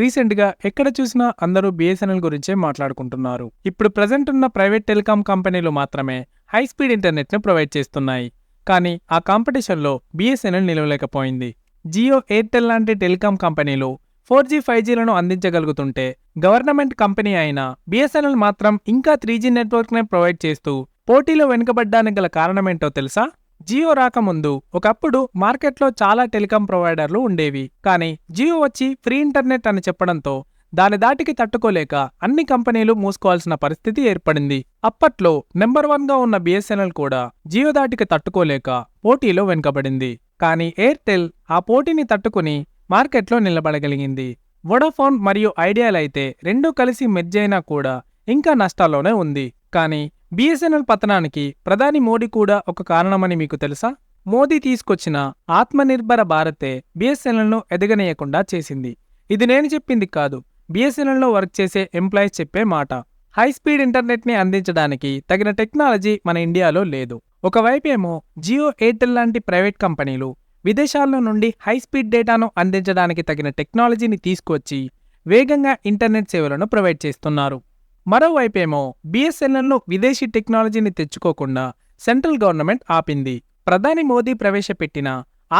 రీసెంట్గా ఎక్కడ చూసినా అందరూ బిఎస్ఎన్ఎల్ గురించే మాట్లాడుకుంటున్నారు. ఇప్పుడు ప్రజెంట్ ఉన్న ప్రైవేట్ టెలికాం కంపెనీలు మాత్రమే హై స్పీడ్ ఇంటర్నెట్ను ప్రొవైడ్ చేస్తున్నాయి. కానీ ఆ కాంపిటీషన్లో బిఎస్ఎన్ఎల్ నిలవలేకపోయింది. జియో ఎయిర్టెల్ లాంటి టెలికాం కంపెనీలు ఫోర్ జీ ఫైవ్ జీలను అందించగలుగుతుంటే గవర్నమెంట్ కంపెనీ అయిన బిఎస్ఎన్ఎల్ మాత్రం ఇంకా త్రీ జీ నెట్వర్క్నే ప్రొవైడ్ చేస్తూ పోటీలో వెనుకబడ్డానికి గల కారణమేంటో తెలుసా? జియో రాకముందు ఒకప్పుడు మార్కెట్లో చాలా టెలికాం ప్రొవైడర్లు ఉండేవి. కానీ జియో వచ్చి ఫ్రీ ఇంటర్నెట్ అని చెప్పడంతో దాని దాటికి తట్టుకోలేక అన్ని కంపెనీలు మూసుకోవాల్సిన పరిస్థితి ఏర్పడింది. అప్పట్లో నెంబర్ వన్గా ఉన్న బిఎస్ఎన్ఎల్ కూడా జియో దాటికి తట్టుకోలేక పోటీలో వెనుకబడింది. కానీ ఎయిర్టెల్ ఆ పోటీని తట్టుకుని మార్కెట్లో నిలబడగలిగింది. వొడాఫోన్ మరియు ఐడియాలైతే రెండూ కలిసి మెర్జ్ అయినా కూడా ఇంకా నష్టాల్లోనే ఉంది. కానీ బీఎస్ఎన్ఎల్ పతనానికి ప్రధాని మోడీ కూడా ఒక కారణమని మీకు తెలుసా? మోదీ తీసుకొచ్చిన ఆత్మనిర్భర భారతే బీఎస్ఎన్ఎల్ను ఎదగనీయకుండా చేసింది. ఇది నేను చెప్పింది కాదు. బీఎస్ఎన్ఎల్లో వర్క్ చేసే ఎంప్లాయీస్ చెప్పే మాట. హై స్పీడ్ ఇంటర్నెట్ని అందించడానికి తగిన టెక్నాలజీ మన ఇండియాలో లేదు. ఒకవైపేమో జియో ఎయిర్టెల్ లాంటి ప్రైవేట్ కంపెనీలు విదేశాల్లో నుండి హై స్పీడ్ డేటాను అందించడానికి తగిన టెక్నాలజీని తీసుకొచ్చి వేగంగా ఇంటర్నెట్ సేవలను ప్రొవైడ్ చేస్తున్నారు. మరోవైపేమో బీఎస్ఎన్ఎల్ను విదేశీ టెక్నాలజీని తెచ్చుకోకుండా సెంట్రల్ గవర్నమెంట్ ఆపింది. ప్రధాని మోదీ ప్రవేశపెట్టిన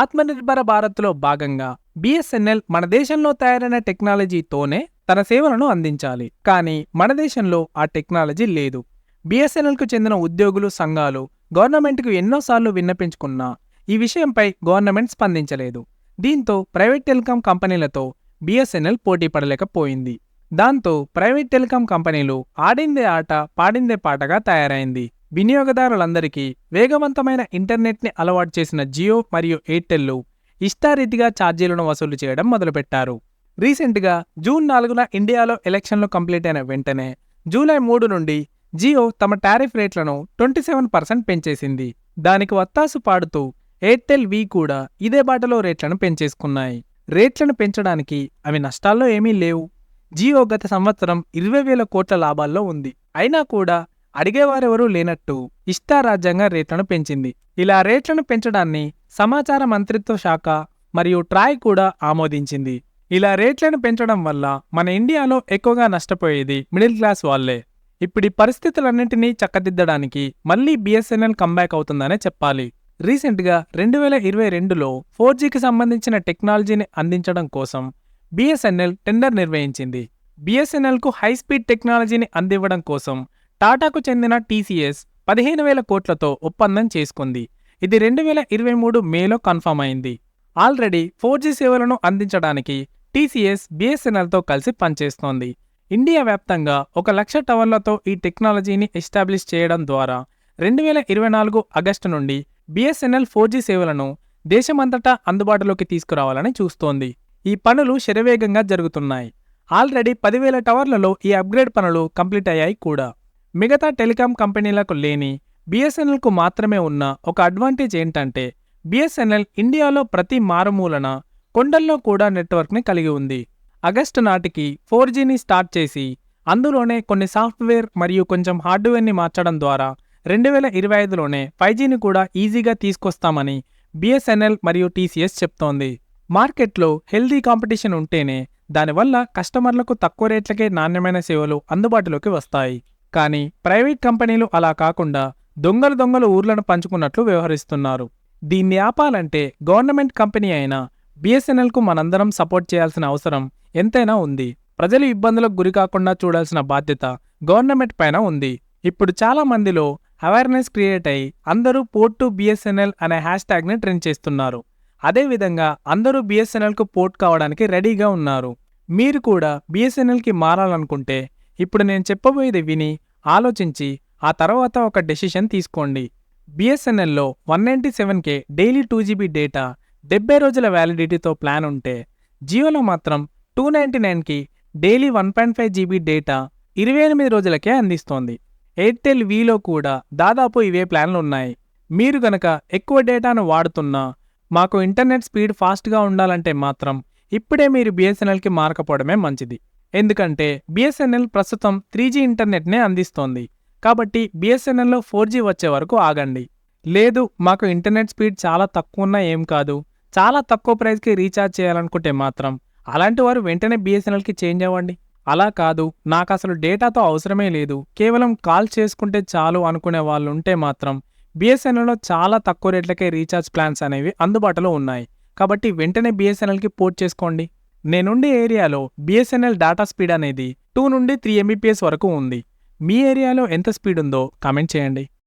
ఆత్మనిర్భర భారత్లో భాగంగా బిఎస్ఎన్ఎల్ మన దేశంలో తయారైన టెక్నాలజీతోనే తన సేవలను అందించాలి. కానీ మన దేశంలో ఆ టెక్నాలజీ లేదు. బీఎస్ఎన్ఎల్కు చెందిన ఉద్యోగులు సంఘాలు గవర్నమెంట్కు ఎన్నోసార్లు విన్నపించుకున్నా ఈ విషయంపై గవర్నమెంట్ స్పందించలేదు. దీంతో ప్రైవేట్ టెలికాం కంపెనీలతో బిఎస్ఎన్ఎల్ పోటీ పడలేకపోయింది. దాంతో ప్రైవేట్ టెలికాం కంపెనీలు ఆడిందే ఆట పాడిందే పాటగా తయారైంది. వినియోగదారులందరికీ వేగవంతమైన ఇంటర్నెట్ని అలవాటు చేసిన జియో మరియు ఎయిర్టెల్లు ఇష్టారీతిగా ఛార్జీలను వసూలు చేయడం మొదలుపెట్టారు. రీసెంట్గా జూన్ నాలుగున ఇండియాలో ఎలక్షన్లు కంప్లీట్ అయిన వెంటనే జూలై మూడు నుండి జియో తమ టారిఫ్ రేట్లను ట్వంటీ సెవెన్ పర్సెంట్ పెంచేసింది. దానికి వత్తాసు పాడుతూ ఎయిర్టెల్ వి కూడా ఇదే బాటలో రేట్లను పెంచేసుకున్నాయి. రేట్లను పెంచడానికి అవి నష్టాల్లో ఏమీ లేవు. జియో గత సంవత్సరం ఇరవై వేల కోట్ల లాభాల్లో ఉంది. అయినా కూడా అడిగేవారెవరూ లేనట్టు ఇష్టారాజ్యంగా రేట్లను పెంచింది. ఇలా రేట్లను పెంచడాన్ని సమాచార మంత్రిత్వ శాఖ మరియు ట్రాయ్ కూడా ఆమోదించింది. ఇలా రేట్లను పెంచడం వల్ల మన ఇండియాలో ఎక్కువగా నష్టపోయేది మిడిల్ క్లాస్ వాళ్ళే ఇప్పుడు పరిస్థితులన్నింటినీ చక్కదిద్దడానికి మళ్ళీ బిఎస్ఎన్ఎల్ కంబ్యాక్ అవుతుందనే చెప్పాలి. రీసెంట్గా రెండు వేల ఇరవై రెండులో ఫోర్ జీకి సంబంధించిన టెక్నాలజీని అందించడం కోసం బిఎస్ఎన్ఎల్ టెండర్ నిర్వహించింది. బిఎస్ఎన్ఎల్కు హై స్పీడ్ టెక్నాలజీని అందివ్వడం కోసం టాటాకు చెందిన టీసీఎస్ పదిహేను వేల కోట్లతో ఒప్పందం చేసుకుంది. ఇది రెండు వేల ఇరవై మూడు మేలో కన్ఫర్మ్ అయింది. ఆల్రెడీ ఫోర్ జీ సేవలను అందించడానికి టీసీఎస్ బిఎస్ఎన్ఎల్తో కలిసి పనిచేస్తోంది. ఇండియా వ్యాప్తంగా ఒక లక్ష టవర్లతో ఈ టెక్నాలజీని ఎస్టాబ్లిష్ చేయడం ద్వారా రెండు వేల ఇరవై నాలుగు ఆగస్టు నుండి బిఎస్ఎన్ఎల్ ఫోర్ జీ సేవలను దేశమంతటా అందుబాటులోకి తీసుకురావాలని చూస్తోంది. ఈ పనులు శరవేగంగా జరుగుతున్నాయి. ఆల్రెడీ పదివేల టవర్లలో ఈ అప్గ్రేడ్ పనులు కంప్లీట్ అయ్యాయి కూడా. మిగతా టెలికాం కంపెనీలకు లేని బిఎస్ఎన్ఎల్కు మాత్రమే ఉన్న ఒక అడ్వాంటేజ్ ఏంటంటే బిఎస్ఎన్ఎల్ ఇండియాలో ప్రతి మారుమూలన కొండల్లో కూడా నెట్వర్క్ని కలిగి ఉంది. ఆగస్టు నాటికి ఫోర్ జీని స్టార్ట్ చేసి అందులోనే కొన్ని సాఫ్ట్వేర్ మరియు కొంచెం హార్డ్వేర్ని మార్చడం ద్వారా రెండు వేల ఇరవై ఐదులోనే ఫైవ్ జీని కూడా ఈజీగా తీసుకొస్తామని బిఎస్ఎన్ఎల్ మరియు టీసీఎస్ చెప్తోంది. మార్కెట్లో హెల్దీ కాంపిటీషన్ ఉంటేనే దానివల్ల కస్టమర్లకు తక్కువ రేట్లకే నాణ్యమైన సేవలు అందుబాటులోకి వస్తాయి. కానీ ప్రైవేట్ కంపెనీలు అలా కాకుండా దొంగలు దొంగలు ఊర్లను పంచుకున్నట్లు వ్యవహరిస్తున్నారు. దీన్ని ఆపాలంటే గవర్నమెంట్ కంపెనీ అయిన బీఎస్ఎన్ఎల్కు మనందరం సపోర్ట్ చేయాల్సిన అవసరం ఎంతైనా ఉంది. ప్రజలు ఇబ్బందులకు గురికాకుండా చూడాల్సిన బాధ్యత గవర్నమెంట్ పైన ఉంది. ఇప్పుడు చాలా మందిలో అవేర్నెస్ క్రియేట్ అయి అందరూ పోర్ట్ టు బిఎస్ఎన్ఎల్ అనే హ్యాష్ ట్యాగ్ని ట్రెండ్ చేస్తున్నారు. అదేవిధంగా అందరూ బిఎస్ఎన్ఎల్కు పోర్ట్ కావడానికి రెడీగా ఉన్నారు. మీరు కూడా బిఎస్ఎన్ఎల్కి మారాలనుకుంటే ఇప్పుడు నేను చెప్పబోయేది విని ఆలోచించి ఆ తర్వాత ఒక డెసిషన్ తీసుకోండి. బిఎస్ఎన్ఎల్లో వన్ నైంటీ సెవెన్కే డైలీ టూ జీబీ డేటా డెబ్బై రోజుల వ్యాలిడిటీతో ప్లాన్ ఉంటే జియోలో మాత్రం టూ నైంటీ నైన్కి daily one point five GB data ఇరవై ఎనిమిది రోజులకే అందిస్తోంది. ఎయిర్టెల్ వీలో కూడా దాదాపు ఇవే ప్లాన్లు ఉన్నాయి. మీరు గనక ఎక్కువ డేటాను వాడుతున్నా మాకు ఇంటర్నెట్ స్పీడ్ ఫాస్ట్గా ఉండాలంటే మాత్రం ఇప్పుడే మీరు బిఎస్ఎన్ఎల్కి మారకపోవడమే మంచిది. ఎందుకంటే బిఎస్ఎన్ఎల్ ప్రస్తుతం త్రీ జీ ఇంటర్నెట్నే అందిస్తోంది. కాబట్టి బిఎస్ఎన్ఎల్లో ఫోర్ జీ వచ్చే వరకు ఆగండి. లేదు మాకు ఇంటర్నెట్ స్పీడ్ చాలా తక్కువ ఉన్నా ఏం కాదు. చాలా తక్కువ ప్రైస్కి రీఛార్జ్ చేయాలనుకుంటే మాత్రం అలాంటి వారు వెంటనే బిఎస్ఎన్ఎల్కి చేంజ్ అవ్వండి. అలా కాదు నాకు అసలు డేటాతో అవసరమే లేదు. కేవలం కాల్ చేసుకుంటే చాలు అనుకునే వాళ్ళు ఉంటే మాత్రం బీఎస్ఎన్ఎల్లో చాలా తక్కువ రేట్లకే రీఛార్జ్ ప్లాన్స్ అనేవి అందుబాటులో ఉన్నాయి. కాబట్టి వెంటనే బీఎస్ఎన్ఎల్కి పోర్ట్ చేసుకోండి. నేనుండే ఏరియాలో బీఎస్ఎన్ఎల్ డేటా స్పీడ్ అనేది టూ నుండి త్రీ ఎంబీపీఎస్ వరకు ఉంది. మీ ఏరియాలో ఎంత స్పీడ్ ఉందో కామెంట్ చేయండి.